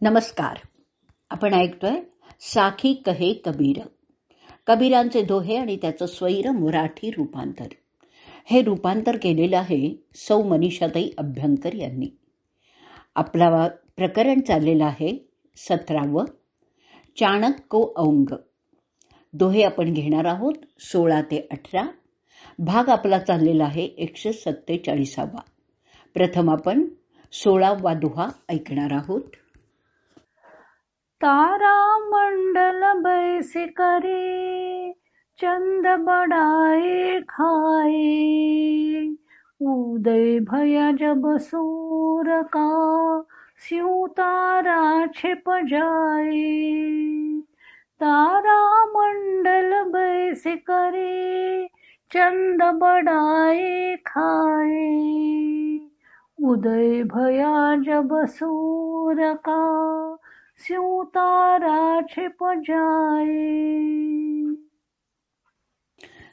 नमस्कार. आपण ऐकतोय साखी कहे कबीर. कबीरांचे दोहे आणि त्याचं स्वैर मराठी रूपांतर. हे रूपांतर केलेलं आहे सौ मनीषाताई अभ्यंकर यांनी. आपला प्रकरण चाललेलं आहे सतरावं. चाणक्य औंग. दोहे आपण घेणार आहोत सोळा ते अठरा. भाग आपला चाललेला आहे एकशे सत्तेचाळीसावा. प्रथम आपण सोळावा दोहा ऐकणार आहोत. तारा मंडल बैसी करे चंद बड़ाए खाए उदय भया जब सूर का स्यू तारा छिप जाए. तारा मंडल बैस करे चंद बड़ाए खाए. उदय भया जब सूर का स्यू तारा छिप जाए।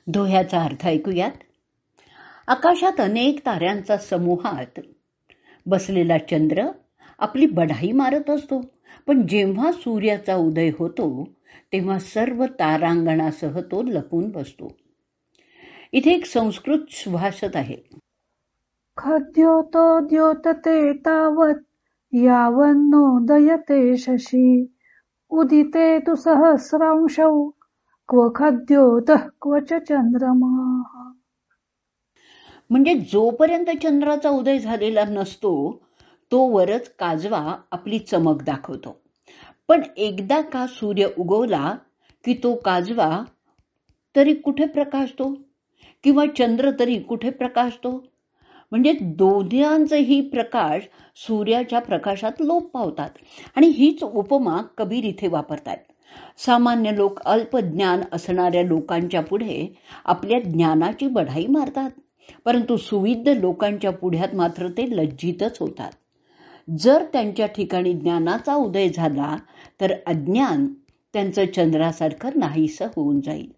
दोह्याचा अर्थ ऐकूयात? आकाशात अनेक ताऱ्यांचा समूहात बसलेला चंद्र आपली बढाई मारत असतो. पण जेव्हा सूर्याचा उदय होतो तेव्हा सर्व तारांगणासह तो लपून बसतो. इथे एक संस्कृत सुभाषित आहे. खद्योतो द्योतते तावत् यावन्नोदयते शशी। उदिते तु सहस्रांशौ। क्व खद्योतः क्व च चंद्रमा। म्हणजे जोपर्यंत चंद्राचा उदय झालेला नसतो तोवरच काजवा आपली चमक दाखवतो. पण एकदा का सूर्य उगवला की तो काजवा तरी कुठे प्रकाशतो? किंवा चंद्र तरी कुठे प्रकाशतो? म्हणजे दोन्यांचेही प्रकाश सूर्याच्या प्रकाशात लोप पावतात. आणि हीच उपमा कबीर इथे वापरतात. सामान्य लोक अल्प ज्ञान असणाऱ्या लोकांच्या पुढे आपल्या ज्ञानाची बढाई मारतात. परंतु सुविध लोकांच्या पुढ्यात मात्र ते लज्जितच होतात. जर त्यांच्या ठिकाणी ज्ञानाचा उदय झाला तर अज्ञान त्यांचं चंद्रासारखं नाहीसं होऊन जाईल.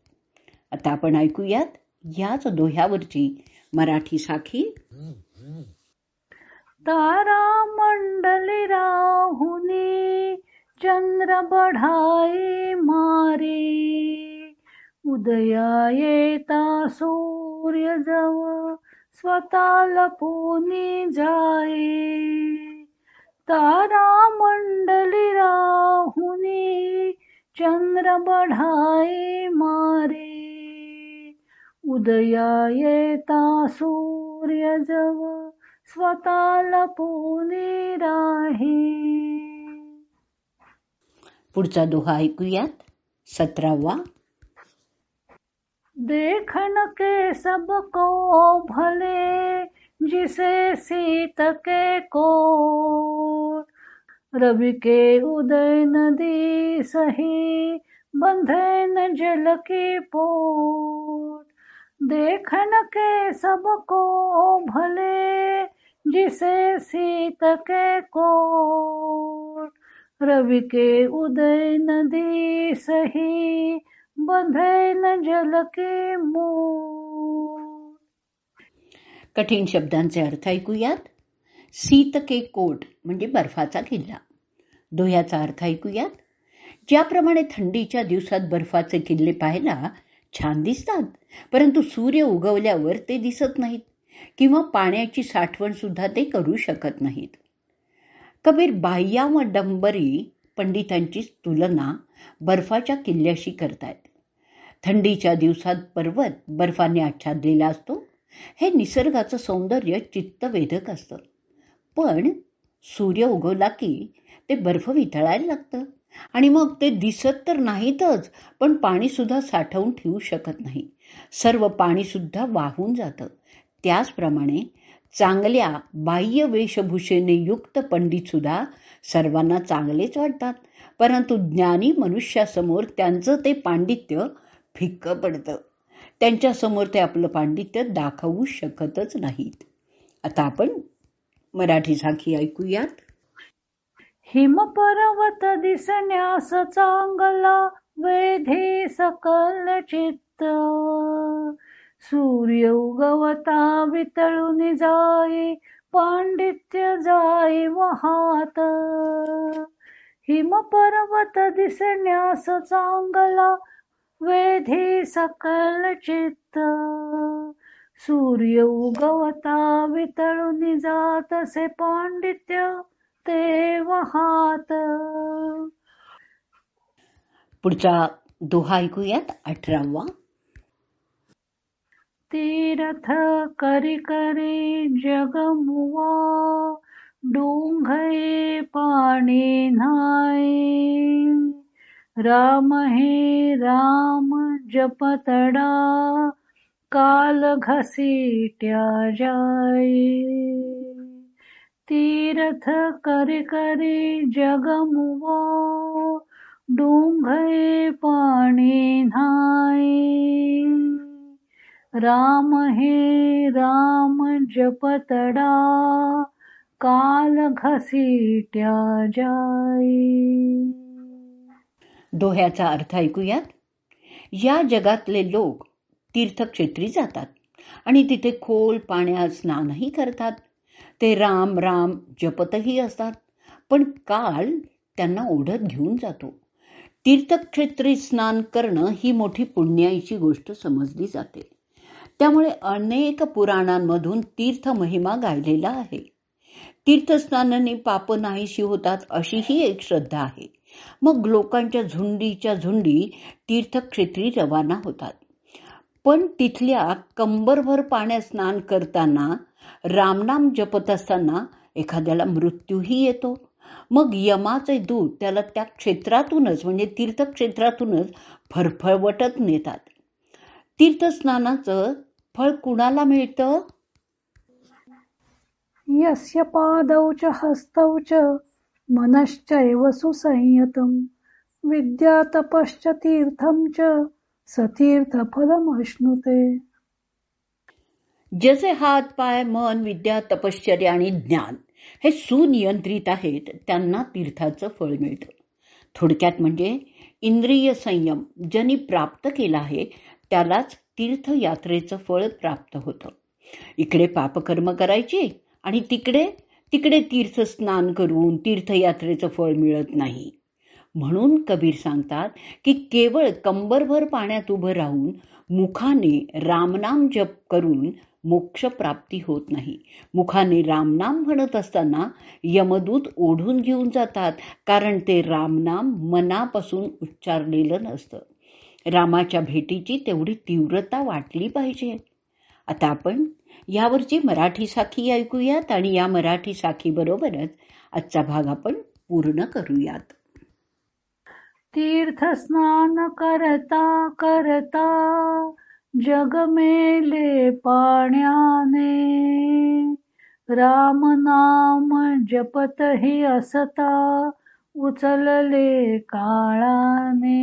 आता आपण ऐकूयात याच दोह्यावरची मराठी साखी. तारा मंडली राहुनी चंद्र बढ़ाए मारे. उदया येता सूर्य जव स्वतः लपूनी जाए. तारा मंडली राहुनी चंद्र बढ़ाए मारे. उदया येता सूर्य जव स्वतः लपूनी राही. पुढचा दोहा ऐकूयात. सतरावा. देखन के सबको भले जिसे सीत के को रवि के उदय नदी सही बंधे न जल की पोट देखन के सबको भले जिसे सीत के को रवि के उदय नदी सही बंधे न जल के कठीण शब्दांचे अर्थ ऐकूयात? सीत के कोट म्हणजे बर्फाचा किल्ला. दोह्याचा अर्थ ऐकूयात? ज्याप्रमाणे थंडीच्या दिवसात बर्फाचे किल्ले पाहायला छान दिसतात. परंतु सूर्य उगवल्यावर ते दिसत नाहीत किंवा पाण्याची साठवण सुद्धा ते करू शकत नाहीत. कबीर बाह्या व डंबरी पंडितांची तुलना बर्फाच्या किल्ल्याशी करतायत. थंडीच्या दिवसात पर्वत बर्फाने आच्छादलेला असतो. हे निसर्गाचं सौंदर्य चित्तवेधक असतं. पण सूर्य उगवला की ते बर्फ वितळायला लागतं. आणि मग ते दिसत तर नाहीतच पण पाणी सुद्धा साठवून ठेवू शकत नाही. सर्व पाणी सुद्धा वाहून जातं. त्याचप्रमाणे चांगल्या बाह्य वेशभूषेने युक्त पंडित सुद्धा सर्वांना चांगलेच वाटतात परंतु ज्ञानी मनुष्यासमोर त्यांचं ते पांडित्य फिक्क पडतं. त्यांच्यासमोर ते आपलं पांडित्य दाखवू शकतच नाहीत. आता आपण मराठी साखी ऐकूयात. हिमपर्वत दिसण्यास चांगला वेधे सकल चित्त. सूर्य उगवता वितळून जाई पांडित्य जाई महात हिमपर्वत दिसण्यास चांगला वेधी सकल चित्त. सूर्य उगवता वितळून जातसे पांडित्य ते वहात. पुढचा दोहा ऐकूयात अठरावा. तीरथ करी करी जगमुवा डोंघे पाणी नाही राम हे राम जपतडा काल घसीट्या जाई तीर्थ करी करे जगमुवा डोंघे पाणी नाही राम हे राम जपतडा काल घसीट्या जाई दोह्याचा अर्थ ऐकूयात? या जगातले लोक तीर्थक्षेत्री जातात आणि तिथे खोल पाण्यात स्नानही करतात. ते राम राम जपतही असतात. पण काल त्यांना ओढत घेऊन जातो. तीर्थक्षेत्री स्नान करणं ही मोठी पुण्याईची गोष्ट समजली जाते. त्यामुळे अनेक पुराणांमधून तीर्थ महिमा गायलेला आहे. तीर्थस्नानाने पाप नाहीशी होतात अशीही एक श्रद्धा आहे. मग लोकांच्या झुंडीच्या झुंडी तीर्थक्षेत्री रवाना होतात. पण तिथल्या कंबरभर पाण्यात स्नान करताना रामनाम जपत असताना एखाद्याला मृत्यूही येतो. मग यमाचे दूत त्याला त्या क्षेत्रातूनच म्हणजे तीर्थक्षेत्रातूनच फरफळवटत नेतात. तीर्थस्नानाचं फळ कुणाला मिळतं? यस्य पादौ च हस्तौ च मनश्चैव सुसंयतम. विद्या तपश्च तीर्थं च सतीर्थफलमश्नुते जसे हात पाय मन विद्या तपश्चर्या आणि ज्ञान हे सुनियंत्रित आहेत त्यांना तीर्थाचं फळ मिळतं. थोडक्यात म्हणजे इंद्रिय संयम ज्यांनी प्राप्त केला आहे त्यालाच तीर्थयात्रेचं फळ प्राप्त होतं. इकडे पापकर्म करायचे आणि तिकडे तिकडे तीर्थ स्नान करून तीर्थयात्रेचं फळ मिळत नाही. म्हणून कबीर सांगतात की केवळ कंबरभर पाण्यात उभं राहून मुखाने रामनाम जप करून मोक्ष प्राप्ती होत नाही. मुखाने रामनाम म्हणत असताना यमदूत ओढून घेऊन जातात कारण ते रामनाम मनापासून उच्चारलेलं नसतं. रामाच्या भेटीची तेवढी तीव्रता वाटली पाहिजे. आता आपण यावरची मराठी साखी ऐकूयात आणि या मराठी साखीबरोबरच आजचा भाग आपण पूर्ण करूयात. तीर्थस्नान करता करता जग मेले पाण्याने. राम नाम जपतही असता उचलले काळाने.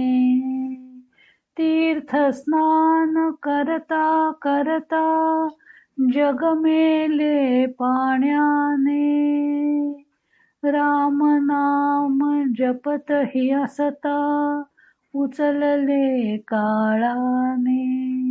तीर्थस्नान करता करता जग मेले पाण्याने. राम नाम जपत हि असता उचलले काळाने.